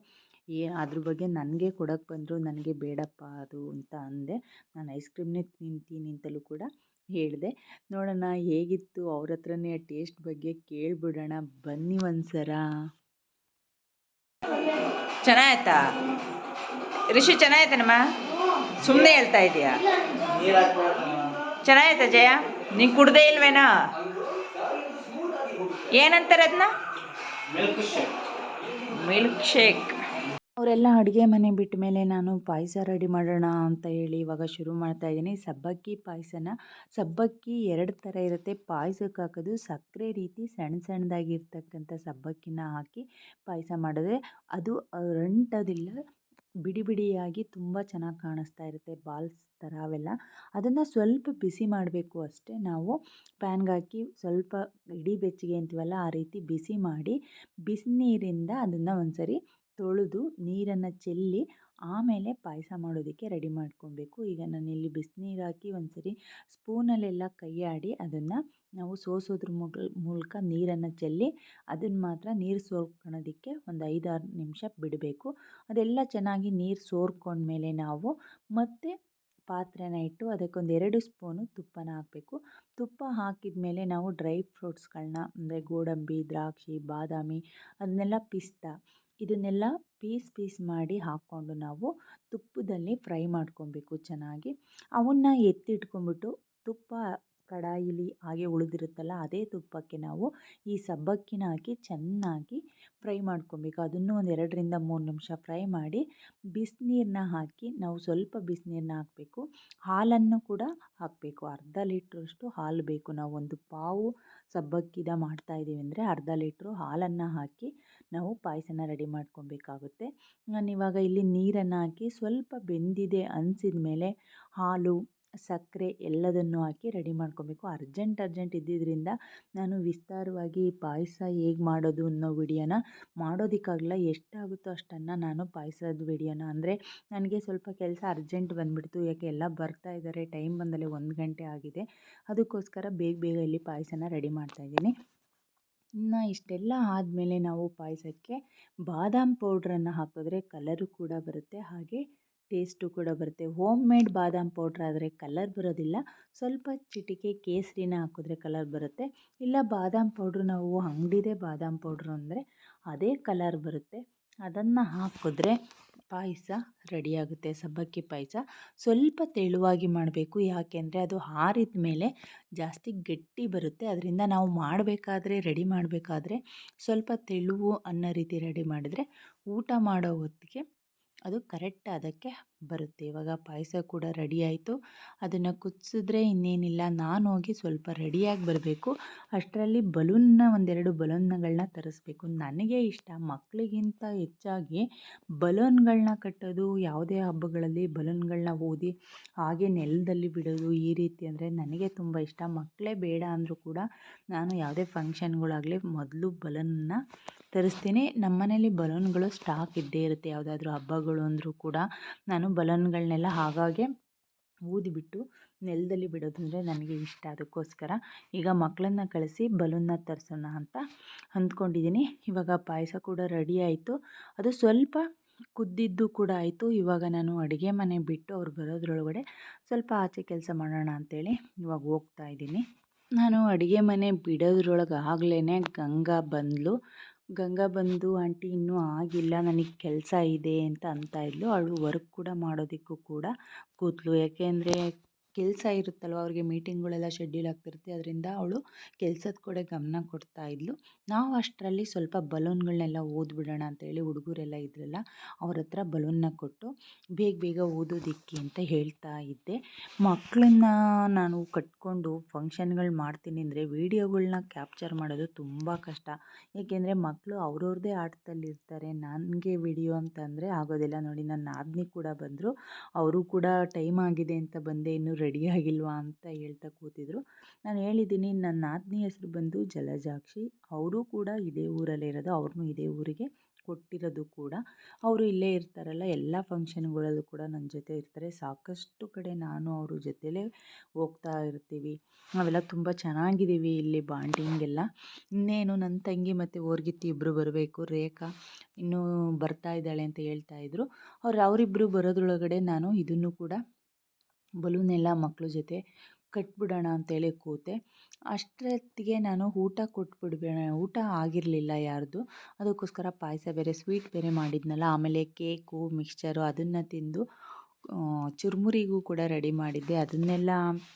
ಏ, ಅದ್ರ ಬಗ್ಗೆ ನನಗೆ ಕೊಡೋಕ್ಕೆ ಬಂದರು. ನನಗೆ ಬೇಡಪ್ಪ ಅದು ಅಂತ ಅಂದೆ. ನಾನು ಐಸ್ ಕ್ರೀಮ್ನೇ ತಿಂತೀನಿ ಅಂತಲೂ ಕೂಡ ಹೇಳಿದೆ. ನೋಡೋಣ ಹೇಗಿತ್ತು? ಅವ್ರ ಹತ್ರನೇ ಟೇಸ್ಟ್ ಬಗ್ಗೆ ಕೇಳಿಬಿಡೋಣ. ಬನ್ನಿ ಒಂದ್ಸಲ. ಚೆನ್ನಾಯ್ತಾ ರಿಷಿ ಚೆನ್ನಾಯ್ತಾನಮ್ಮ ಸುಮ್ಮನೆ ಹೇಳ್ತಾ ಇದೀಯಾ? ಚೆನ್ನಾಯ್ತಾ ಜಯ? ನೀನು ಕುಡ್ದೇ ಇಲ್ವೇನಾ? ಏನಂತಾರೆ ಅದನ್ನ ಮಿಲ್ಕ್ ಶೇಕ್ ಅವರೆಲ್ಲ ಅಡುಗೆ ಮನೆ ಬಿಟ್ಟ ಮೇಲೆ ನಾನು ಪಾಯಸ ರೆಡಿ ಮಾಡೋಣ ಅಂತ ಹೇಳಿ ಇವಾಗ ಶುರು ಮಾಡ್ತಾ ಇದ್ದೀನಿ. ಸಬ್ಬಕ್ಕಿ ಪಾಯಸನ, ಸಬ್ಬಕ್ಕಿ ಎರಡು ಥರ ಇರುತ್ತೆ. ಪಾಯಸಕ್ಕೆ ಹಾಕೋದು ಸಕ್ಕರೆ ರೀತಿ ಸಣ್ಣ ಸಣ್ಣದಾಗಿರ್ತಕ್ಕಂಥ ಸಬ್ಬಕ್ಕಿನ ಹಾಕಿ ಪಾಯಸ ಮಾಡಿದ್ರೆ ಅದು ರಂಟೋದಿಲ್ಲ, ಬಿಡಿ ಬಿಡಿಯಾಗಿ ತುಂಬ ಚೆನ್ನಾಗಿ ಕಾಣಿಸ್ತಾ ಇರುತ್ತೆ ಬಾಲ್ಸ್ ಥರ ಅವೆಲ್ಲ. ಅದನ್ನು ಸ್ವಲ್ಪ ಬಿಸಿ ಮಾಡಬೇಕು ಅಷ್ಟೇ. ನಾವು ಪ್ಯಾನ್ಗೆ ಹಾಕಿ ಸ್ವಲ್ಪ ಇಡೀ ಬೆಚ್ಚಗೆ ಅಂತೀವಲ್ಲ ಆ ರೀತಿ ಬಿಸಿ ಮಾಡಿ ಬಿಸಿನೀರಿಂದ ಅದನ್ನು ಒಂದು ಸರಿ ತೊಳೆದು ನೀರನ್ನು ಚೆಲ್ಲಿ ಆಮೇಲೆ ಪಾಯಸ ಮಾಡೋದಕ್ಕೆ ರೆಡಿ ಮಾಡ್ಕೊಬೇಕು. ಈಗ ನಾನಿಲ್ಲಿ ಬಿಸಿನೀರು ಹಾಕಿ ಒಂದು ಸರಿ ಸ್ಪೂನಲ್ಲೆಲ್ಲ ಕೈ ಆಡಿ ಅದನ್ನು ನಾವು ಸೋಸೋದ್ರ ಮೂಲಕ ನೀರನ್ನು ಚೆಲ್ಲಿ ಅದನ್ನು ಮಾತ್ರ ನೀರು ಸೋರ್ಕೊಳೋದಕ್ಕೆ ಒಂದು ಐದಾರು ನಿಮಿಷ ಬಿಡಬೇಕು. ಅದೆಲ್ಲ ಚೆನ್ನಾಗಿ ನೀರು ಸೋರ್ಕೊಂಡ್ಮೇಲೆ ನಾವು ಮತ್ತೆ ಪಾತ್ರೆನ ಇಟ್ಟು ಅದಕ್ಕೊಂದು ಎರಡು ಸ್ಪೂನು ತುಪ್ಪನ ಹಾಕಬೇಕು. ತುಪ್ಪ ಹಾಕಿದ ಮೇಲೆ ನಾವು ಡ್ರೈ ಫ್ರೂಟ್ಸ್ಗಳನ್ನ ಅಂದರೆ ಗೋಡಂಬಿ, ದ್ರಾಕ್ಷಿ, ಬಾದಾಮಿ, ಅದನ್ನೆಲ್ಲ ಪಿಸ್ತಾ ಇದನ್ನೆಲ್ಲ ಪೀಸ್ ಪೀಸ್ ಮಾಡಿ ಹಾಕ್ಕೊಂಡು ನಾವು ತುಪ್ಪದಲ್ಲಿ ಫ್ರೈ ಮಾಡ್ಕೊಬೇಕು ಚೆನ್ನಾಗಿ. ಅವನ್ನ ಎತ್ತಿಟ್ಕೊಂಡ್ಬಿಟ್ಟು ತುಪ್ಪ ಕಡಾಯಿಲಿ ಹಾಗೆ ಉಳಿದಿರುತ್ತಲ್ಲ, ಅದೇ ತುಪ್ಪಕ್ಕೆ ನಾವು ಈ ಸಬ್ಬಕ್ಕಿನ ಹಾಕಿ ಚೆನ್ನಾಗಿ ಫ್ರೈ ಮಾಡ್ಕೊಬೇಕು. ಅದನ್ನು ಒಂದು ಎರಡರಿಂದ ಮೂರು ನಿಮಿಷ ಫ್ರೈ ಮಾಡಿ ಬಿಸಿನೀರನ್ನ ಹಾಕಿ ನಾವು ಸ್ವಲ್ಪ ಬಿಸಿನೀರನ್ನ ಹಾಕಬೇಕು. ಹಾಲನ್ನು ಕೂಡ ಹಾಕಬೇಕು. ಅರ್ಧ ಲೀಟ್ರಷ್ಟು ಹಾಲು ಬೇಕು. ನಾವು ಒಂದು ಪಾವು ಸಬ್ಬಕ್ಕಿದ ಮಾಡ್ತಾಯಿದ್ದೀವಿ ಅಂದರೆ ಅರ್ಧ ಲೀಟ್ರು ಹಾಲನ್ನು ಹಾಕಿ ನಾವು ಪಾಯಸನ ರೆಡಿ ಮಾಡ್ಕೊಬೇಕಾಗುತ್ತೆ. ನಾನಿವಾಗ ಇಲ್ಲಿ ನೀರನ್ನು ಹಾಕಿ ಸ್ವಲ್ಪ ಬೆಂದಿದೆ ಅನಿಸಿದ ಮೇಲೆ ಹಾಲು ಸಕ್ಕರೆ ಎಲ್ಲದನ್ನು ಹಾಕಿ ರೆಡಿ ಮಾಡ್ಕೊಬೇಕು. ಅರ್ಜೆಂಟ್ ಅರ್ಜೆಂಟ್ ಇದ್ದಿದ್ದರಿಂದ ನಾನು ವಿಸ್ತಾರವಾಗಿ ಪಾಯಸ ಹೇಗೆ ಮಾಡೋದು ಅನ್ನೋ ವಿಡಿಯೋನ ಮಾಡೋದಕ್ಕಾಗಲ್ಲ. ಎಷ್ಟಾಗುತ್ತೋ ಅಷ್ಟನ್ನು ನಾನು ಪಾಯಸದ ವಿಡಿಯೋನ. ಅಂದರೆ ನನಗೆ ಸ್ವಲ್ಪ ಕೆಲಸ ಅರ್ಜೆಂಟ್ ಬಂದುಬಿಡ್ತು. ಯಾಕೆ ಎಲ್ಲ ಬರ್ತಾ ಇದ್ದಾರೆ ಟೈಮ್ ಬಂದಲೇ ಒಂದು ಗಂಟೆ ಆಗಿದೆ. ಅದಕ್ಕೋಸ್ಕರ ಬೇಗ ಬೇಗ ಇಲ್ಲಿ ಪಾಯಸನ ರೆಡಿ ಮಾಡ್ತಾಯಿದ್ದೀನಿ ಇನ್ನು ಇಷ್ಟೆಲ್ಲ ಆದಮೇಲೆ ನಾವು ಪಾಯಸಕ್ಕೆ ಬಾದಾಮ್ ಪೌಡ್ರನ್ನು ಹಾಕಿದ್ರೆ ಕಲರು ಕೂಡ ಬರುತ್ತೆ. ಹಾಗೆ ಟೇಸ್ಟು ಕೂಡ ಬರುತ್ತೆ. ಹೋಮ್ ಮೇಡ್ ಬಾದಾಮ್ ಪೌಡ್ರ್ ಆದರೆ ಕಲರ್ ಬರೋದಿಲ್ಲ. ಸ್ವಲ್ಪ ಚಿಟಿಕೆ ಕೇಸರಿನ ಹಾಕಿದ್ರೆ ಕಲರ್ ಬರುತ್ತೆ. ಇಲ್ಲ ಬಾದಾಮ್ ಪೌಡ್ರ್ ನಾವು ಅಂಗಡಿದೆ ಬಾದಾಮ್ ಪೌಡ್ರು ಅಂದರೆ ಅದೇ ಕಲರ್ ಬರುತ್ತೆ. ಅದನ್ನು ಹಾಕಿದ್ರೆ ಪಾಯಸ ರೆಡಿಯಾಗುತ್ತೆ ಸಬ್ಬಕ್ಕಿ ಪಾಯಸ. ಸ್ವಲ್ಪ ತೆಳುವಾಗಿ ಮಾಡಬೇಕು. ಯಾಕೆಂದರೆ ಅದು ಹಾರಿದ ಮೇಲೆ ಜಾಸ್ತಿ ಗಟ್ಟಿ ಬರುತ್ತೆ. ಅದರಿಂದ ನಾವು ಮಾಡಬೇಕಾದ್ರೆ, ರೆಡಿ ಮಾಡಬೇಕಾದ್ರೆ ಸ್ವಲ್ಪ ತೆಳುವು ಅನ್ನೋ ರೀತಿ ರೆಡಿ ಮಾಡಿದರೆ ಊಟ ಮಾಡೋ ಹೊತ್ತಿಗೆ ಅದು ಕರೆಕ್ಟ್ ಅದಕ್ಕೆ ಬರುತ್ತೆ. ಇವಾಗ ಪಾಯಸ ಕೂಡ ರೆಡಿ ಆಯಿತು. ಅದನ್ನು ಕುದಿಸಿದ್ರೆ ಇನ್ನೇನಿಲ್ಲ. ನಾನು ಹೋಗಿ ಸ್ವಲ್ಪ ರೆಡಿಯಾಗಿ ಬರಬೇಕು. ಅಷ್ಟರಲ್ಲಿ ಬಲೂನ್ನ ಒಂದೆರಡು ಬಲೂನ್ಗಳನ್ನ ತರಿಸ್ಬೇಕು. ನನಗೆ ಇಷ್ಟ. ಮಕ್ಕಳಿಗಿಂತ ಹೆಚ್ಚಾಗಿ ಬಲೂನ್ಗಳನ್ನ ಕಟ್ಟೋದು, ಯಾವುದೇ ಹಬ್ಬಗಳಲ್ಲಿ ಬಲೂನ್ಗಳನ್ನ ಓದಿ ಹಾಗೆ ನೆಲದಲ್ಲಿ ಬಿಡೋದು ಈ ರೀತಿ ಅಂದರೆ ನನಗೆ ತುಂಬ ಇಷ್ಟ. ಮಕ್ಕಳೇ ಬೇಡ ಅಂದರೂ ಕೂಡ ನಾನು ಯಾವುದೇ ಫಂಕ್ಷನ್ಗಳಾಗಲಿ ಮೊದಲು ಬಲೂನ್ನ ತರಿಸ್ತೀನಿ. ನಮ್ಮ ಮನೇಲಿ ಬಲೂನ್ಗಳು ಸ್ಟಾಕ್ ಇದ್ದೇ ಇರುತ್ತೆ. ಯಾವುದಾದ್ರೂ ಹಬ್ಬಗಳು ಅಂದರೂ ಕೂಡ ನಾನು ಬಲೂನ್ಗಳನ್ನೆಲ್ಲ ಆಗಾಗ್ಗೆ ಊದಿಬಿಟ್ಟು ನೆಲದಲ್ಲಿ ಬಿಡೋದಂದರೆ ನನಗೆ ಇಷ್ಟ ಅದಕ್ಕೋಸ್ಕರ. ಈಗ ಮಕ್ಕಳನ್ನ ಕಳಿಸಿ ಬಲೂನ್ನ ತರಿಸೋಣ ಅಂತ ಅಂದ್ಕೊಂಡಿದ್ದೀನಿ. ಇವಾಗ ಪಾಯಸ ಕೂಡ ರೆಡಿ ಆಯಿತು. ಅದು ಸ್ವಲ್ಪ ಕುದ್ದಿದ್ದು ಕೂಡ ಆಯಿತು. ಇವಾಗ ನಾನು ಅಡುಗೆ ಮನೆ ಬಿಟ್ಟು ಅವ್ರು ಬರೋದ್ರೊಳಗಡೆ ಸ್ವಲ್ಪ ಆಚೆ ಕೆಲಸ ಮಾಡೋಣ ಅಂತೇಳಿ ಇವಾಗ ಹೋಗ್ತಾ ಇದ್ದೀನಿ. ನಾನು ಅಡುಗೆ ಮನೆ ಬಿಡೋದ್ರೊಳಗೆ ಆಗ್ಲೇ ಗಂಗಾ ಬಂದಳು ಗಂಗಾ ಬಂದು, ಆಂಟಿ, ಇನ್ನೂ ಆಗಿಲ್ಲ, ನನಗೆ ಕೆಲಸ ಇದೆ ಅಂತ ಅಂತ ಇದ್ಲು. ಅವಳು ವರ್ಕ್ ಕೂಡ ಮಾಡೋದಕ್ಕೂ ಕೂಡ ಕೂತಳು. ಯಾಕೆಂದರೆ ಕೆಲಸ ಇರುತ್ತಲ್ವ ಅವ್ರಿಗೆ ಮೀಟಿಂಗ್ಗಳೆಲ್ಲ ಶೆಡ್ಯೂಲ್ ಆಗ್ತಿರುತ್ತೆ. ಅದರಿಂದ ಅವಳು ಕೆಲ್ಸದ ಕಡೆ ಗಮನ ಕೊಡ್ತಾ ಇದ್ಲು. ನಾವು ಅಷ್ಟರಲ್ಲಿ ಸ್ವಲ್ಪ ಬಲೂನ್ಗಳನ್ನೆಲ್ಲ ಓದ್ಬಿಡೋಣ ಅಂತೇಳಿ ಹುಡುಗರೆಲ್ಲ ಇದ್ರಲ್ಲ ಅವ್ರ ಹತ್ರ ಬಲೂನ್ನ ಕೊಟ್ಟು ಬೇಗ ಬೇಗ ಓದೋದಿಕ್ಕೆ ಅಂತ ಹೇಳ್ತಾ ಇದ್ದೆ. ಮಕ್ಕಳನ್ನ ನಾನು ಕಟ್ಕೊಂಡು ಫಂಕ್ಷನ್ಗಳು ಮಾಡ್ತೀನಿ ಅಂದರೆ ವೀಡಿಯೋಗಳನ್ನ ಕ್ಯಾಪ್ಚರ್ ಮಾಡೋದು ತುಂಬ ಕಷ್ಟ. ಏಕೆಂದರೆ ಮಕ್ಕಳು ಅವ್ರವ್ರದ್ದೇ ಆಟದಲ್ಲಿರ್ತಾರೆ. ನನಗೆ ವಿಡಿಯೋ ಅಂತಂದರೆ ಆಗೋದಿಲ್ಲ. ನೋಡಿ ನನ್ನ ನಾದಿನಿ ಕೂಡ ಬಂದರು. ಅವರು ಕೂಡ ಟೈಮ್ ಆಗಿದೆ ಅಂತ ಬಂದೆ. ಇನ್ನೂ ರೆಡಿ ಆಗಿಲ್ವಾ ಅಂತ ಹೇಳ್ತಾ ಕೂತಿದ್ರು. ನಾನು ಹೇಳಿದ್ದೀನಿ ನನ್ನ ನಾದಿನಿ ಹೆಸರು ಬಂದು ಜಲಜಾಕ್ಷಿ. ಅವರು ಕೂಡ ಇದೇ ಊರಲ್ಲೇ ಇರೋದು ಅವ್ರನ್ನೂ ಇದೇ ಊರಿಗೆ ಕೊಟ್ಟಿರೋದು ಕೂಡ. ಅವರು ಇಲ್ಲೇ ಇರ್ತಾರಲ್ಲ, ಎಲ್ಲ ಫಂಕ್ಷನ್ಗಳಲ್ಲೂ ಕೂಡ ನನ್ನ ಜೊತೆ ಇರ್ತಾರೆ. ಸಾಕಷ್ಟು ಕಡೆ ನಾನು ಅವ್ರ ಜೊತೆಲೇ ಹೋಗ್ತಾ ಇರ್ತೀವಿ. ನಾವೆಲ್ಲ ತುಂಬ ಚೆನ್ನಾಗಿದ್ದೀವಿ ಇಲ್ಲಿ ಬಾಂಡಿಂಗ್ ಎಲ್ಲ ಇನ್ನೇನು ನನ್ನ ತಂಗಿ ಮತ್ತು ಓರ್ಗಿತ್ತಿ ಇಬ್ಬರು ಬರಬೇಕು. ರೇಖಾ ಇನ್ನೂ ಬರ್ತಾ ಇದ್ದಾಳೆ ಅಂತ ಹೇಳ್ತಾ ಇದ್ರು. ಅವ್ರು ಅವರಿಬ್ಬರು ಬರೋದ್ರೊಳಗಡೆ ನಾನು ಇದನ್ನು ಕೂಡ ಬಲೂನೆಲ್ಲ ಮಕ್ಕಳ ಜೊತೆ ಕಟ್ಬಿಡೋಣ ಅಂತೇಳಿ ಕೂತೆ. ಅಷ್ಟೊತ್ತಿಗೆ ನಾನು ಊಟ ಕೊಟ್ಬಿಡ್ಬೇಡ ಊಟ ಆಗಿರಲಿಲ್ಲ ಯಾರ್ದು. ಅದಕ್ಕೋಸ್ಕರ ಪಾಯಸ ಬೇರೆ ಸ್ವೀಟ್ ಬೇರೆ ಮಾಡಿದ್ನಲ್ಲ, ಆಮೇಲೆ ಕೇಕು ಮಿಕ್ಸ್ಚರು ಅದನ್ನು ತಿಂದು ಚುರುಮುರಿಗೂ ಕೂಡ ರೆಡಿ ಮಾಡಿದ್ದೆ. ಅದನ್ನೆಲ್ಲ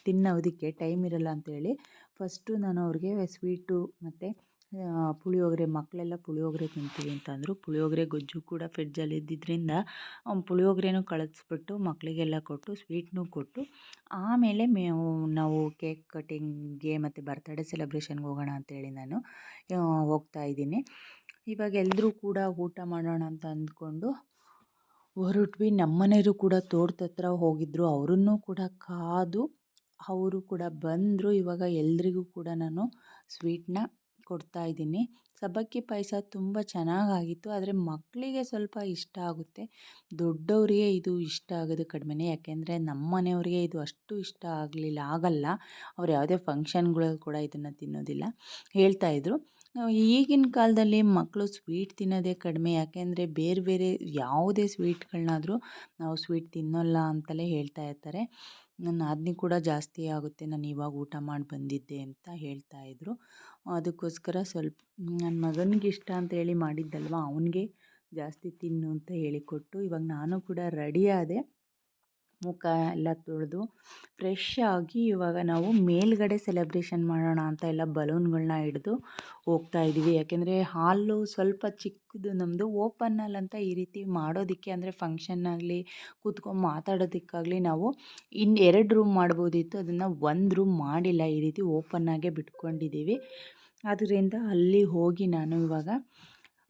ತಿನ್ನೋದಕ್ಕೆ ಟೈಮ್ ಇರಲ್ಲ ಅಂತೇಳಿ ಫಸ್ಟು ನಾನು ಅವ್ರಿಗೆ ಸ್ವೀಟು ಮತ್ತು ಪುಳಿಯೋಗರೆ ಮಕ್ಕಳೆಲ್ಲ ಪುಳಿಯೋಗರೆ ತಿಂತೀವಿ ಅಂತಂದರು, ಪುಳಿಯೋಗರೆ ಗೊಜ್ಜು ಕೂಡ ಫ್ರಿಡ್ಜಲ್ಲಿ ಇದ್ದಿದ್ದರಿಂದ ಪುಳಿಯೋಗರೆನೂ ಕಳಿಸ್ಬಿಟ್ಟು ಮಕ್ಕಳಿಗೆಲ್ಲ ಕೊಟ್ಟು ಸ್ವೀಟ್ನೂ ಕೊಟ್ಟು, ಆಮೇಲೆ ಮೇವು ನಾವು ಕೇಕ್ ಕಟಿಂಗ್ಗೆ ಮತ್ತು ಬರ್ತಡೇ ಸೆಲೆಬ್ರೇಷನ್ಗೆ ಹೋಗೋಣ ಅಂತೇಳಿ ನಾನು ಹೋಗ್ತಾ ಇದ್ದೀನಿ. ಇವಾಗ ಎಲ್ಲರೂ ಕೂಡ ಊಟ ಮಾಡೋಣ ಅಂತ ಅಂದ್ಕೊಂಡು, ಹೊರಟ್ವಿ. ನಮ್ಮ ಮನೆಯವರು ಕೂಡ ತೋಟದ ಹತ್ರ ಹೋಗಿದ್ದರು ಅವರನ್ನು ಕೂಡ ಕಾದು, ಅವರು ಕೂಡ ಬಂದರು. ಇವಾಗ ಎಲ್ರಿಗೂ ಕೂಡ ನಾನು ಸ್ವೀಟನ್ನ ಕೊಡ್ತಾ ಇದ್ದೀನಿ. ಸಬ್ಬಕ್ಕಿ ಪಾಯಸ ತುಂಬ ಚೆನ್ನಾಗಾಗಿತ್ತು. ಆದರೆ ಮಕ್ಕಳಿಗೆ ಸ್ವಲ್ಪ ಇಷ್ಟ ಆಗುತ್ತೆ. ದೊಡ್ಡವರಿಗೆ ಇದು ಇಷ್ಟ ಆಗೋದು ಕಡಿಮೆನೇ. ಯಾಕೆಂದರೆ ನಮ್ಮ ಮನೆಯವರಿಗೆ ಇದು ಅಷ್ಟು ಇಷ್ಟ ಆಗಲಿಲ್ಲ, ಆಗಲ್ಲ. ಅವ್ರು ಯಾವುದೇ ಫಂಕ್ಷನ್ಗಳಲ್ಲಿ ಕೂಡ ಇದನ್ನು ತಿನ್ನೋದಿಲ್ಲ. ಹೇಳ್ತಾ ಹೇಳ್ತಾಯಿದ್ರು ಈಗಿನ ಕಾಲದಲ್ಲಿ ಮಕ್ಕಳು ಸ್ವೀಟ್ ತಿನ್ನೋದೇ ಕಡಿಮೆ. ಯಾಕೆಂದರೆ ಬೇರೆ ಬೇರೆ ಯಾವುದೇ ಸ್ವೀಟ್ಗಳನ್ನಾದರೂ ನಾವು ಸ್ವೀಟ್ ತಿನ್ನೋಲ್ಲ ಅಂತಲೇ ಹೇಳ್ತಾ ಇರ್ತಾರೆ. ನನ್ನ ಆಜ್ಞೆ ಕೂಡ ಜಾಸ್ತಿ ಆಗುತ್ತೆ. ನಾನು ಇವಾಗ ಊಟ ಮಾಡಿ ಬಂದಿದ್ದೆ ಅಂತ ಹೇಳ್ತಾಯಿದ್ರು ಅದಕ್ಕೋಸ್ಕರ ಸ್ವಲ್ಪ ನನ್ನ ಮಗನಿಗೆ ಇಷ್ಟ ಅಂತ ಹೇಳಿ ಮಾಡಿದ್ದಲ್ವ? ಅವನಿಗೆ ಜಾಸ್ತಿ ತಿನ್ನು ಅಂತ ಹೇಳಿಕೊಟ್ಟು ಇವಾಗ ನಾನು ಕೂಡ ರೆಡಿ ಆದೆ. ಮುಖ ಎಲ್ಲ ತೊಳೆದು ಫ್ರೆಶ್ ಆಗಿ ಇವಾಗ ನಾವು ಮೇಲ್ಗಡೆ ಸೆಲೆಬ್ರೇಷನ್ ಮಾಡೋಣ ಅಂತ ಎಲ್ಲ ಬಲೂನ್ಗಳನ್ನ ಹಿಡಿದು ಹೋಗ್ತಾ ಇದ್ದೀವಿ ಯಾಕೆಂದರೆ ಹಾಲು ಸ್ವಲ್ಪ ಚಿಕ್ಕದು ನಮ್ಮದು ಓಪನ್ ಹಾಲ್ ಅಂತ ಈ ರೀತಿ ಮಾಡೋದಕ್ಕೆ ಅಂದರೆ ಫಂಕ್ಷನ್ ಆಗಲಿ, ಕೂತ್ಕೊಂಡು ಮಾತಾಡೋದಕ್ಕಾಗಲಿ ನಾವು ಇನ್ನು ಎರಡು ರೂಮ್ ಮಾಡ್ಬೋದಿತ್ತು. ಅದನ್ನು ಒಂದು ರೂಮ್ ಮಾಡಿಲ್ಲ ಈ ರೀತಿ ಓಪನ್ನಾಗೇ ಬಿಟ್ಕೊಂಡಿದ್ದೀವಿ ಅದರಿಂದ ಅಲ್ಲಿ ಹೋಗಿ ನಾನು ಇವಾಗ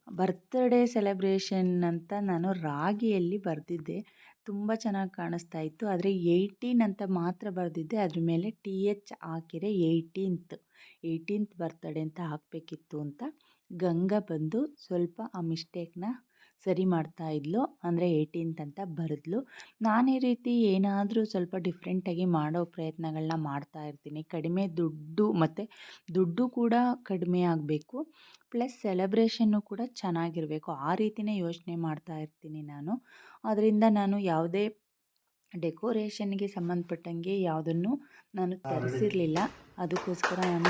ಬರ್ತ್ಡೇ ಸೆಲೆಬ್ರೇಷನ್ ಅಂತ ನಾನು ರಾಗಿಯಲ್ಲಿ ಬರೆದಿದ್ದೆ. ತುಂಬ ಚೆನ್ನಾಗಿ ಕಾಣಿಸ್ತಾ ಇತ್ತು. ಆದರೆ ಏಯ್ಟೀನ್ ಅಂತ ಮಾತ್ರ ಬರೆದಿದ್ದೆ. ಅದ್ರ ಮೇಲೆ ಟಿ ಎಚ್ ಹಾಕಿರೆ ಏಯ್ಟೀನ್ತ್ ಏಯ್ಟೀನ್ತ್ ಬರ್ತಡೇ ಅಂತ ಹಾಕಬೇಕಿತ್ತು ಅಂತ ಗಂಗಾ ಬಂದು ಸ್ವಲ್ಪ ಆ ಮಿಸ್ಟೇಕ್ನ ಸರಿ ಮಾಡ್ತಾ ಇದ್ಲು. ಅಂದರೆ ಏಯ್ಟೀನ್ತ್ ಅಂತ ಬರೆದ್ಲು. ನಾನು ಈ ರೀತಿ ಏನಾದರೂ ಸ್ವಲ್ಪ ಡಿಫ್ರೆಂಟಾಗಿ ಮಾಡೋ ಪ್ರಯತ್ನಗಳನ್ನ ಮಾಡ್ತಾ ಇರ್ತೀನಿ. ಕಡಿಮೆ ದುಡ್ಡು ಮತ್ತು ದುಡ್ಡು ಕೂಡ ಕಡಿಮೆ ಆಗಬೇಕು. ಪ್ಲಸ್ ಸೆಲೆಬ್ರೇಷನ್ನು ಕೂಡ ಚೆನ್ನಾಗಿರಬೇಕು. ಆ ರೀತಿಯೇ ಯೋಚನೆ ಮಾಡ್ತಾ ಇರ್ತೀನಿ ನಾನು. ಅದರಿಂದ ನಾನು ಯಾವುದೇ ಡೆಕೋರೇಷನ್ಗೆ ಸಂಬಂಧಪಟ್ಟಂಗೆ ಯಾವುದನ್ನು ನಾನು ತರಿಸಿರಲಿಲ್ಲ. ಅದಕ್ಕೋಸ್ಕರ ನಾನು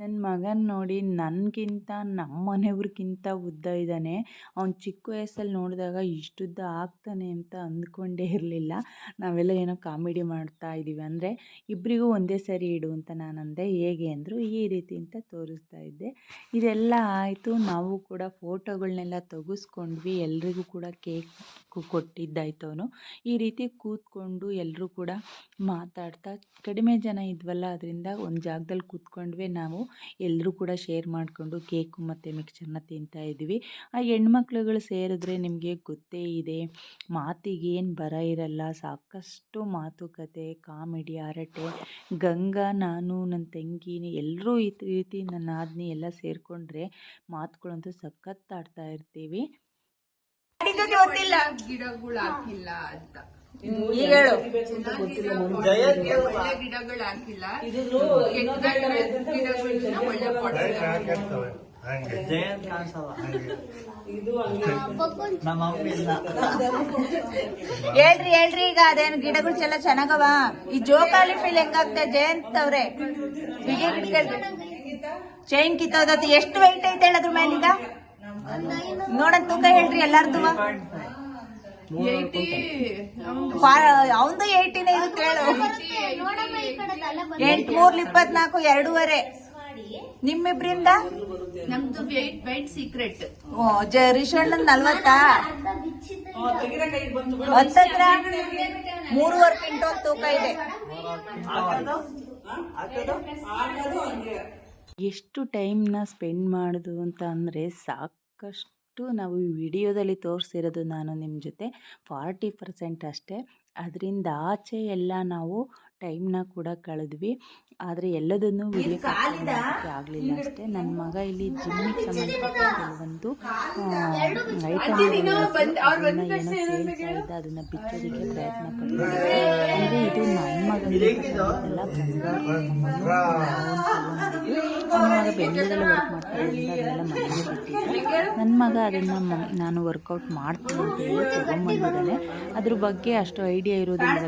ನನ್ನ ಮಗನ ನೋಡಿ ನನಗಿಂತ ನಮ್ಮ ಮನೆಯವ್ರಿಗಿಂತ ಉದ್ದ ಇದ್ದಾನೆ ಅವ್ನು ಚಿಕ್ಕ ವಯಸ್ಸಲ್ಲಿ ನೋಡಿದಾಗ ಇಷ್ಟುದ್ದ ಆಗ್ತಾನೆ ಅಂತ ಅಂದ್ಕೊಂಡೇ ಇರಲಿಲ್ಲ. ನಾವೆಲ್ಲ ಏನೋ ಕಾಮಿಡಿ ಮಾಡ್ತಾ ಇದ್ದೀವಿ ಅಂದರೆ ಇಬ್ಬರಿಗೂ ಒಂದೇ ಸರಿ ಇಡು ಅಂತ ನಾನು ಅಂದೆ ಹೇಗೆ ಅಂದರು ಈ ರೀತಿ ಅಂತ ತೋರಿಸ್ತಾ ಇದ್ದೆ. ಇದೆಲ್ಲ ಆಯಿತು. ನಾವು ಕೂಡ ಫೋಟೋಗಳನ್ನೆಲ್ಲ ತೆಗೆಸ್ಕೊಂಡ್ವಿ. ಎಲ್ರಿಗೂ ಕೂಡ ಕೇಕ್ ಕೊಟ್ಟಿದ್ದಾಯ್ತು ಅವನು. ಈ ರೀತಿ ಕೂತ್ಕೊಂಡು ಎಲ್ಲರೂ ಕೂಡ ಮಾತಾಡ್ತಾ, ಕಡಿಮೆ ಜನ ಇದ್ವಲ್ಲ, ಅದರಿಂದ ಒಂದು ಜಾಗದಲ್ಲಿ ಕೂತ್ಕೊಂಡ್ವಿ ನಾವು. ಎಲ್ಲರೂ ಕೂಡ ಶೇರ್ ಮಾಡಿಕೊಂಡು ಕೇಕು ಮತ್ತು ಮಿಕ್ಸರ್ನ ತಿಂತಾ ಇದ್ವಿ. ಆ ಹೆಣ್ಮಕ್ಳುಗಳು ಸೇರಿದ್ರೆ ನಿಮಗೆ ಗೊತ್ತೇ ಇದೆ ಮಾತಿಗೇನು ಬರ ಇರಲ್ಲ. ಸಾಕಷ್ಟು ಮಾತುಕತೆ, ಕಾಮಿಡಿ, ಹರಟೆ, ಗಂಗಾ, ನಾನು ನನ್ನ ತಂಗಿ ಎಲ್ಲರೂ ಈ ರೀತಿ ನನ್ನ ನಾದಿನಿ ಎಲ್ಲ ಸೇರಿಕೊಂಡ್ರೆ ಮಾತುಗಳಂತೂ ಸಖತ್ ಇರ್ತೀವಿ ಗಿಡಗಳು ಹಾಕಿಲ್ಲ ಅಂತ. ಈಗ ಹೇಳು. ಒಳ್ಳೆ ಗಿಡಗಳು ಹಾಕಿಲ್ಲ ಗಿಡಗಳನ್ನ ಒಳ್ಳೆ ಕೊಡ್ತಾರೆ ಜಯಂತ್ ಕಾಣಿಸಲ್ಲ. ನಮ್ಮ ಅಮ್ಮ ಇಲ್ಲ. (laughs) ಹೇಳ್ರಿ ಹೇಳ್ರಿ ಈಗ ಅದೇನು ಗಿಡಗಳು ಎಲ್ಲ ಚೆನ್ನಾಗವ? ಈ ಜೋಕಾಲಿ ಫೀಲ್ ಹೆಂಗಾಗ್ತದೆ ಜಯಂತ್ ಅವ್ರೆ? ಬಿಗಿ ಗಿಡಗಳು ಚೈನ್ ಕಿತ್ತೋದತ್ತು ಎಷ್ಟು ವೈಟ್ ಐತೆ ಹೇಳದ್ರ ಮೇಲೀಗ ನೋಡನ್ ತೂಕ ಹೇಳ್ರಿ ಎಲ್ಲಾರ್ದು. ಅವಂದು ಏಯ್ಟಿನೇ ಇರುತ್ತೆ ಹೇಳು ಎಂಟ್ ಮೂರ್ಲ ಇಪ್ಪತ್ನಾಲ್ಕು ಎರಡೂವರೆ. ನಿಮ್ಮಿಬ್ರಿಂದ? ನಮ್ದು ವೆಯ್ಟ್ ಸೀಕ್ರೆಟ್ ಓ, ರಿಷಣ್ಣನ್ ನಲ್ವತ್ತಾ? ಹತ್ತತ್ರ? ಮೂರುವರೆ ಕ್ವಿಂಟಲ್ ತೂಕ ಇದೆ. ಎಷ್ಟು ಟೈಮ್ನ ಸ್ಪೆಂಡ್ ಮಾಡೋದು ಅಂತ ಅಂದರೆ ಸಾಕಷ್ಟು ನಾವು ಈ ವಿಡಿಯೋದಲ್ಲಿ ತೋರಿಸಿರೋದು ನಾನು ನಿಮ್ಮ ಜೊತೆ ಫಾರ್ಟಿ ಪರ್ಸೆಂಟ್ ಅಷ್ಟೇ ಅದರಿಂದ ಆಚೆ ಎಲ್ಲ ನಾವು ಟೈಮ್ನ ಕೂಡ ಕಳೆದ್ವಿ ಆದರೆ ಎಲ್ಲದನ್ನು ವಿಡಿಯೋ ಆಗಲಿಲ್ಲ ಅಷ್ಟೇ ನನ್ನ ಮಗ ಇಲ್ಲಿ ಜಿಮ್ಮಿಗೆ ಸಂಬಂಧಪಟ್ಟ ಕೆಲವೊಂದು ಐಟಮ್ಗಳನ್ನ ಏನೋ ಸೇರಿಸ್ತಾ ಇದ್ದ ಅದನ್ನು ಬಿಚ್ಚೋದಕ್ಕೆ ಪ್ರಯತ್ನ ಪಡ್ತೀವಿ ಅಂದರೆ ಇದು ನನ್ನ ಮಗನಿಗೆ ನನ್ನ ಮಗ ಬೆಂಗಳೂರಲ್ಲಿ ವರ್ಕ್ ಮಾಡ್ತಾರೋದ್ರಿಂದ ಅದನ್ನೆಲ್ಲ ಮನೆಗೆ ಬಿಟ್ಟಿದ್ದೆ ನನ್ನ ಮಗ ಅದನ್ನು ನಾನು ವರ್ಕೌಟ್ ಮಾಡ್ತೀನಿ ಅಂತ ಹೇಳಿ ತೊಗೊಂಬಂದಿದ್ದಾನೆ. ಅದ್ರ ಬಗ್ಗೆ ಅಷ್ಟು ಐಡಿಯಾ ಇರೋದಿಲ್ಲ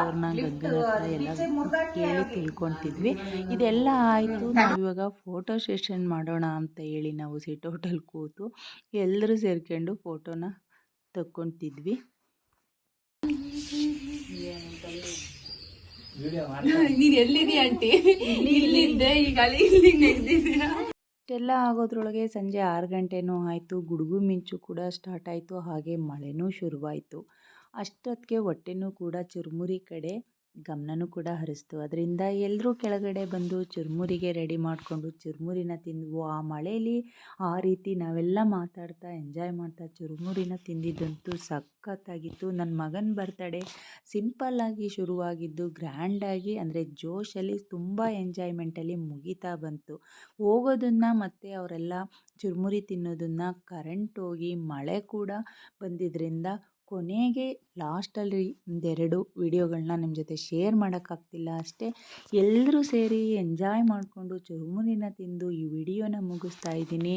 ಅವ್ರನ್ನ ಗಂಗನ ಹತ್ರ ಎಲ್ಲ ಕೇಳಿ ತಿಳ್ಕೊತಿದ್ವಿ. ಇದೆಲ್ಲ ಆಯಿತು ನಾವು ಇವಾಗ ಫೋಟೋ ಸೆಷನ್ ಮಾಡೋಣ ಅಂತ ಹೇಳಿ ನಾವು ಸಿಟ್ ಹೋಟೆಲ್ ಕೂತು ಎಲ್ಲರೂ ಸೇರ್ಕೊಂಡು ಫೋಟೋನ ತಕ್ಕೊತಿದ್ವಿ. ನೀನ್ ಎಲ್ಲಿದಿ ಆಂಟಿ? ಇಲ್ಲಿದ್ದೆ, ಈಗ ಇಲ್ಲಿ ಇಷ್ಟೆಲ್ಲ ಆಗೋದ್ರೊಳಗೆ ಸಂಜೆ ಆರು ಗಂಟೆನೂ ಆಯಿತು, ಗುಡುಗು ಮಿಂಚು ಕೂಡ ಸ್ಟಾರ್ಟ್ ಆಯಿತು, ಹಾಗೆ ಮಳೆನೂ ಶುರುವಾಯಿತು. ಅಷ್ಟೊತ್ತಿಗೆ ಹೊಟ್ಟೆನೂ ಕೂಡ ಚುರುಮುರಿ ಕಡೆ. ಗಮನನೂ ಕೂಡ ಹರಿಸ್ತು. ಅದರಿಂದ ಎಲ್ಲರೂ ಕೆಳಗಡೆ ಬಂದು ಚುರುಮುರಿಗೆ ರೆಡಿ ಮಾಡಿಕೊಂಡು ಚುರುಮುರಿನ ತಿಂದ್ವು. ಆ ಮಳೆಯಲ್ಲಿ ಆ ರೀತಿ ನಾವೆಲ್ಲ ಮಾತಾಡ್ತಾ ಎಂಜಾಯ್ ಮಾಡ್ತಾ ಚುರುಮುರಿನ ತಿಂದಿದ್ದಂತೂ ಸಖತ್ತಾಗಿತ್ತು. ನನ್ನ ಮಗನ ಬರ್ತಡೇ ಸಿಂಪಲ್ಲಾಗಿ ಶುರುವಾಗಿದ್ದು ಗ್ರ್ಯಾಂಡಾಗಿ ಅಂದರೆ ಜೋಶಲ್ಲಿ ತುಂಬ ಎಂಜಾಯ್ಮೆಂಟಲ್ಲಿ ಮುಗಿತಾ ಬಂತು. ಹೋಗೋದನ್ನು ಮತ್ತು ಅವರೆಲ್ಲ ಚುರುಮುರಿ ತಿನ್ನೋದನ್ನು ಕರೆಂಟ್ ಹೋಗಿ ಮಳೆ ಕೂಡ ಬಂದಿದ್ದರಿಂದ ಕೊನೆಗೆ ಲಾಸ್ಟಲ್ಲಿ ಒಂದೆರಡು ವಿಡಿಯೋಗಳನ್ನ ನಿಮ್ಮ ಜೊತೆ ಶೇರ್ ಮಾಡೋಕ್ಕಾಗ್ತಿಲ್ಲ ಅಷ್ಟೇ. ಎಲ್ಲರೂ ಸೇರಿ ಎಂಜಾಯ್ ಮಾಡಿಕೊಂಡು ಚುರುಮುರಿನ ತಿಂದು ಈ ವಿಡಿಯೋನ ಮುಗಿಸ್ತಾ ಇದ್ದೀನಿ.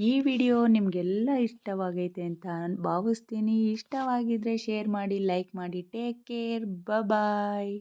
ಈ ವಿಡಿಯೋ ನಿಮಗೆಲ್ಲ ಇಷ್ಟವಾಗೈತೆ ಅಂತ ಭಾವಿಸ್ತೀನಿ. ಇಷ್ಟವಾಗಿದ್ದರೆ ಶೇರ್ ಮಾಡಿ, ಲೈಕ್ ಮಾಡಿ, ಟೇಕ್ ಕೇರ್. ಬಾಯ್